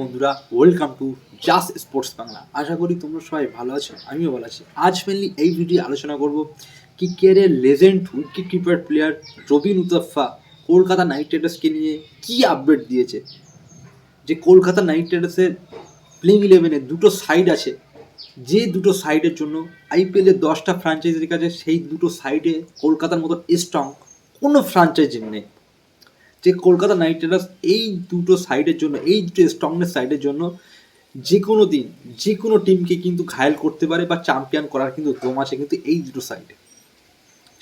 বন্ধুরা welcome to just sports Bangla আশা করি তোমরা সবাই ভালো আছো, আমিও ভালো আছি। আজ মেনলি এই ভিডিও আলোচনা করব ক্রিকেটের legend wicket keeper player Robin Uthappa Kolkata knight রাইডার্সকে নিয়ে কী আপডেট দিয়েছে? যে কলকাতা নাইট রাইডার্সের প্লেইং ইলেভেনে দুটো সাইড আছে। যে দুটো সাইডের জন্য আইপিএলের দশটা ফ্র্যাঞ্চাইজির কাছে সেই দুটো সাইডে কলকাতার মতো স্ট্রং কোনো ফ্র্যাঞ্চাইজির নেই। যে কলকাতা নাইট রাইডার্স এই দুটো সাইডের জন্য, এই দুটো স্ট্রংনেস সাইডের জন্য যে কোনো দিন যে কোনো টিমকে কিন্তু ঘায়েল করতে পারে বা চ্যাম্পিয়ন করার কিন্তু দম আছে কিন্তু এই দুটো সাইডে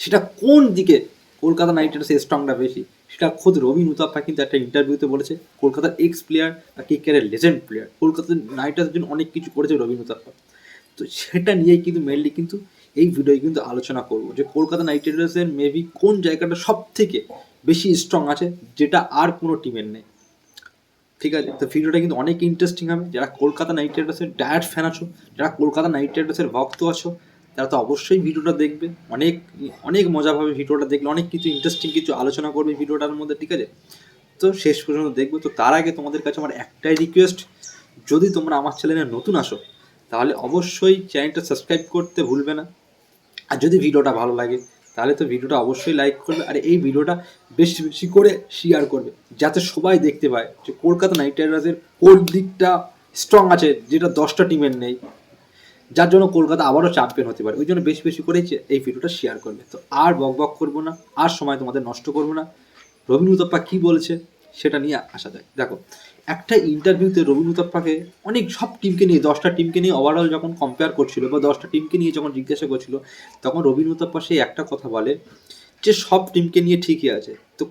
সেটা কোন দিকে কলকাতা নাইট রাইডার্সের স্ট্রংটা বেশি, সেটা খোদ রবিন উতাপ্পা কিন্তু একটা ইন্টারভিউতে বলেছে কলকাতার এক্স প্লেয়ার বা ক্রিকেটের লেজেন্ড প্লেয়ার কলকাতা নাইট রাইডার্সের জন্য অনেক কিছু করেছে রবিন উতাপ্পা তো সেটা নিয়েই কিন্তু মেনলি কিন্তু এই ভিডিওয় কিন্তু আলোচনা করব যে কলকাতা নাইট রাইডার্সের মেবি কোন জায়গাটা সব থেকে বেশি স্ট্রং আছে, যেটা আর কোনো টিমের নেই। ঠিক আছে? তো ভিডিওটা কিন্তু অনেক ইন্টারেস্টিং হবে যারা কলকাতা নাইট রাইডার্সের ডায়াট ফ্যান আছো, যারা কলকাতা নাইট রাইডার্সের ভক্ত আছো, তারা তো অবশ্যই ভিডিওটা দেখবে। অনেক অনেক মজা পাবে ভিডিওটা দেখলে। অনেক কিছু ইন্টারেস্টিং কিছু আলোচনা করবে ভিডিওটার মধ্যে, ঠিক আছে? তো শেষ পর্যন্ত দেখবে। তো তার আগে তোমাদের কাছে আমার একটাই রিকোয়েস্ট যদি তোমরা আমার চ্যানেলে নতুন আসো, তাহলে অবশ্যই চ্যানেলটা সাবস্ক্রাইব করতে ভুলবে না। আর যদি ভিডিওটা ভালো লাগে তাহলে তো ভিডিওটা অবশ্যই লাইক করবে আর এই ভিডিওটা বেশি বেশি করে শেয়ার করবে, যাতে সবাই দেখতে পায় যে কলকাতা নাইট রাইডার্সের কোন দিকটা স্ট্রং আছে, যেটা দশটা টিমের নেই। যার জন্য কলকাতা আবারও চ্যাম্পিয়ন হতে পারে। ওই জন্য বেশি বেশি করে এই ভিডিওটা শেয়ার করবে। তো আর বক বক করব না, আর সময় তোমাদের নষ্ট করব না। রবীন্দ্রতপ্পা কী বলেছে? সেটা নিয়ে আসা যায়। দেখো, একটা ইন্টারভিউতে রবীন উতপ্পাকে অনেক সব টিমকে নিয়ে, দশটা টিমকে নিয়ে ওভারঅল যখন কম্পেয়ার করছিল বা দশটা টিমকে নিয়ে যখন জিজ্ঞাসা করছিল, তখন রবীন উতপ্পা সেই একটা কথা বলে যে সব টিমকে নিয়ে ঠিকই আছে। তো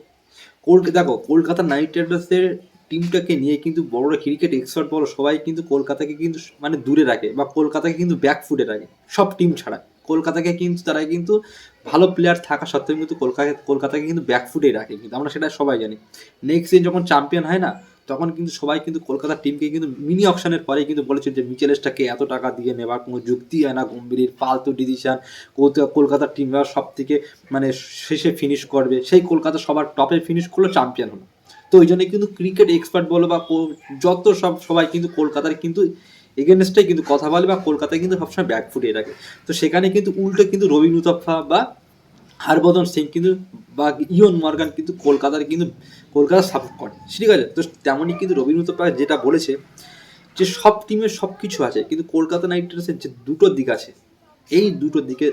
কলকাতা দেখো, কলকাতা নাইট রাইডার্সের টিমটাকে নিয়ে কিন্তু বড়রা ক্রিকেট এক্সপার্ট বলো সবাই কিন্তু কলকাতাকে কিন্তু মানে দূরে রাখে বা কলকাতাকে কিন্তু ব্যাকফুটে রাখে। সব টিম ছাড়া। কলকাতাকে কিন্তু তারা কিন্তু ভালো প্লেয়ার থাকা সত্ত্বেও কিন্তু কলকাতা, কলকাতাকে কিন্তু ব্যাকফুটেই রাখে কিন্তু। আমরা সেটা সবাই জানি। নেক্সট দিন যখন চ্যাম্পিয়ন হয় না, তখন কিন্তু সবাই কিন্তু কলকাতার টিমকে কিন্তু মিনি অপশনের পরে কিন্তু বলেছে যে মিচেলেসটাকে এত টাকা দিয়ে নেবার কোনো যুক্তি হয় না। গম্ভীর ফালতু ডিসিশন কলকাতার টিম সব থেকে মানে শেষে ফিনিশ করবে। সেই কলকাতা সবার টপে ফিনিশ করল চ্যাম্পিয়ন হলো। তো ওই জন্য কিন্তু ক্রিকেট এক্সপার্ট বলো বা যত সব সবাই কিন্তু কলকাতার কিন্তু এগেনস্টে কিন্তু কথা বলে বা কলকাতায় কিন্তু সবসময় ব্যাক ফুটিয়ে রাখে তো সেখানে কিন্তু উল্টো কিন্তু রবীন উতপ্পা বা হরভজন সিং কিন্তু বা ইয়ন মর্গান কিন্তু কলকাতার কিন্তু কলকাতা সাপোর্ট করে। ঠিক আছে? তো তেমনই কিন্তু রবীন উতপ্পা যেটা বলেছে যে সব টিমের সব কিছু আছে, কিন্তু কলকাতা নাইট রাইডার্সের যে দুটো দিক আছে, এই দুটো দিকে,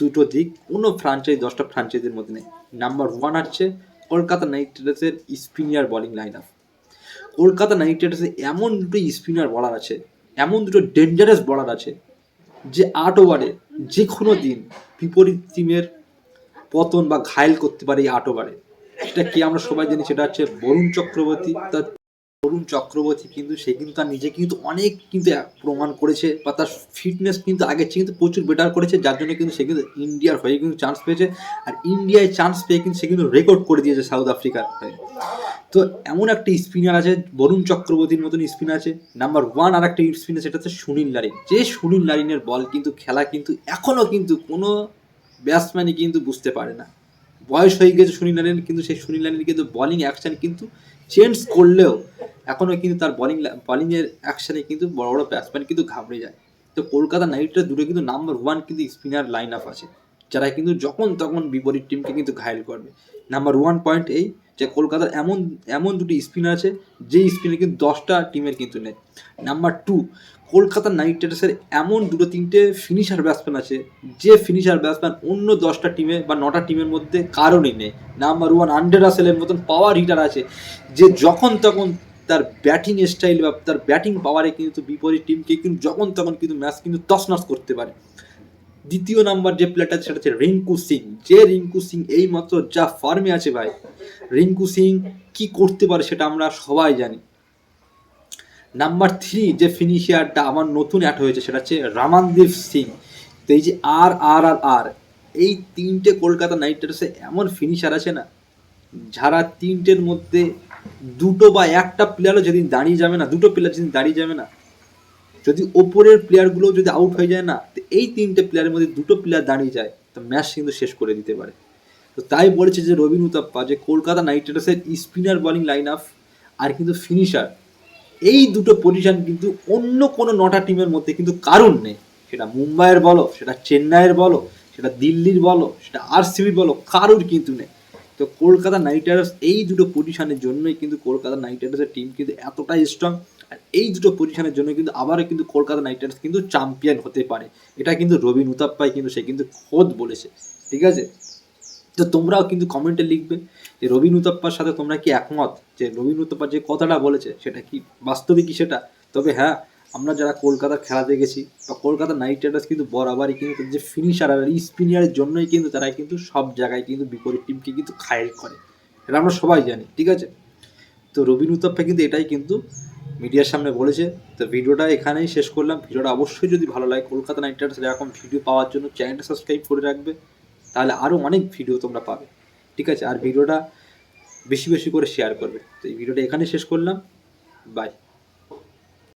দুটো দিক কোনো ফ্রাঞ্চাইজ দশটা ফ্রাঞ্চাইজের মধ্যে নেই। নাম্বার ওয়ান হচ্ছে কলকাতা নাইট রাইডার্সের spinner bowling line up Kolkata knight রাইডার্সে এমন দুটো স্পিনার বলার আছে এমন দুটো ডেঞ্জারাস বলার আছে যে আট ওভারে যে কোনো দিন বিপরীত টিমের পতন বা ঘায়েল করতে পারে এই আট ওভারে সেটা কি আমরা সবাই জানি? সেটা হচ্ছে বরুণ চক্রবর্তী, তার বরুণ চক্রবর্তী কিন্তু সে কিন্তু তার নিজে কিন্তু অনেক কিন্তু প্রমাণ করেছে বা তার ফিটনেস কিন্তু আগের চেয়ে কিন্তু প্রচুর বেটার করেছে, যার জন্য কিন্তু সে কিন্তু ইন্ডিয়ার হয়ে কিন্তু চান্স পেয়েছে আর ইন্ডিয়ায় চান্স পেয়ে কিন্তু সে কিন্তু রেকর্ড করে দিয়েছে সাউথ আফ্রিকার হয়ে। তো এমন একটা স্পিনার আছে, বরুণ চক্রবর্তীর মতন স্পিনার আছে। নাম্বার ওয়ান আর একটা স্পিনার সেটা হচ্ছে সুনীল নারিন। যে সুনীল নারিনের বল কিন্তু, খেলা কিন্তু এখনও কিন্তু কোনো ব্যাটসম্যানই কিন্তু বুঝতে পারে না। বয়স হয়ে গেছে সুনীল নারিন, কিন্তু সেই সুনীল নারিন কিন্তু বলিং অ্যাকশন কিন্তু চেঞ্জ করলেও এখনও কিন্তু তার বলিং বলিংয়ের অ্যাকশানে কিন্তু বড় বড় ব্যাটসম্যান কিন্তু ঘাবড়ে যায়। তো কলকাতা নাইট দূরে কিন্তু নাম্বার ওয়ান কিন্তু স্পিনার লাইন আপ আছে। যারা কিন্তু যখন তখন বিপরীত টিমকে কিন্তু ঘায়েল করবে। নাম্বার ওয়ান পয়েন্ট এই যে কলকাতার এমন এমন দুটি স্পিনার আছে যে স্পিনার কিন্তু দশটা টিমের কিন্তু নেই। নাম্বার টু কলকাতা নাইট রাইডার্সের এমন দুটো তিনটে ফিনিশার ব্যাটসম্যান আছে, যে ফিনিশার ব্যাটসম্যান অন্য দশটা টিমে বা নটা টিমের মধ্যে কারণই নেই। নাম্বার ওয়ান আন্ডে রাসেলের মতন পাওয়ার হিটার আছে, যে যখন তখন তার ব্যাটিং স্টাইল বা তার ব্যাটিং পাওয়ারে কিন্তু বিপরীত টিমকে কিন্তু যখন তখন কিন্তু ম্যাচ কিন্তু তছনছ করতে পারে। দ্বিতীয় নাম্বার যে প্লেয়ারটা সেটা হচ্ছে রিঙ্কু সিং। যে রিঙ্কু সিং এই মাত্র যা ফর্মে আছে ভাই, রিঙ্কু সিং কি করতে পারে সেটা আমরা সবাই জানি। নাম্বার থ্রি যে ফিনিশিয়ারটা আমার নতুন অ্যাড হয়েছে, সেটা হচ্ছে রামানদীপ সিং। তো এই যে আর আর আর আর এই তিনটে কলকাতা নাইট রাইডার্সে এমন ফিনিশার আছে না, যারা তিনটের মধ্যে দুটো বা একটা প্লেয়ারও যেদিন দাঁড়িয়ে যাবে না, দুটো প্লেয়ার যেদিন দাঁড়িয়ে যাবে না যদি ওপরের প্লেয়ারগুলো যদি আউট হয়ে যায় না, তো এই তিনটে প্লেয়ারের মধ্যে দুটো প্লেয়ার দাঁড়িয়ে যায়, তো ম্যাচ কিন্তু শেষ করে দিতে পারে। তো তাই বলেছে যে রবিন উতাপ্পা যে কলকাতা নাইট রাইডার্সের স্পিনার বলিং লাইন আপ আর কিন্তু ফিনিশার এই দুটো পজিশন কিন্তু অন্য কোনো নটা টিমের মধ্যে কিন্তু কারণ নেই। সেটা মুম্বাইয়ের বলো, সেটা চেন্নাইয়ের বলো, সেটা দিল্লির বলো, সেটা আরসিবির বলো, কারোর কিন্তু নেই। তো কলকাতা নাইট রাইডার্স এই দুটো পজিশনের জন্যই কিন্তু কলকাতা নাইট রাইডার্সের টিম কিন্তু এতটাই স্ট্রং আর এই দুটো পজিশনের জন্য কিন্তু আবারও কিন্তু কলকাতা নাইট রাইডার্স কিন্তু চ্যাম্পিয়ন হতে পারে। এটা কিন্তু রবিন উতাপ্পাই কিন্তু সে কিন্তু খোদ বলেছে, ঠিক আছে? তো তোমরাও কিন্তু কমেন্টে লিখবে যে রবিন উতাপ্পার সাথে তোমরা কি একমত? যে রবিন উতাপ্পা যে কথাটা বলেছে, সেটা কি বাস্তবে কি সেটা? তবে হ্যাঁ আমরা যারা কলকাতার খেলা দেখেছি বা কলকাতা নাইট রাইডার্স কিন্তু বরাবরই কিন্তু যে ফিনিশার আর স্পিনিয়ারের জন্যই কিন্তু তারা কিন্তু সব জায়গায় কিন্তু বিপরীত টিমকে কিন্তু খায়েল করে। এটা আমরা সবাই জানি, ঠিক আছে? তো রবিন উত্তাপ্পা কিন্তু এটাই কিন্তু মিডিয়ার সামনে বলেছে, তো ভিডিওটা এখানেই শেষ করলাম। ভিডিওটা অবশ্যই যদি ভালো লাগে, কলকাতা নাইট রাইডার্স এরকম ভিডিও পাওয়ার জন্য চ্যানেলটা সাবস্ক্রাইব করে রাখবে, তাহলে আরও অনেক ভিডিও তোমরা পাবে। ঠিক আছে? আর ভিডিওটা বেশি বেশি করে শেয়ার করবে। তো এই ভিডিওটা এখানেই শেষ করলাম। বাই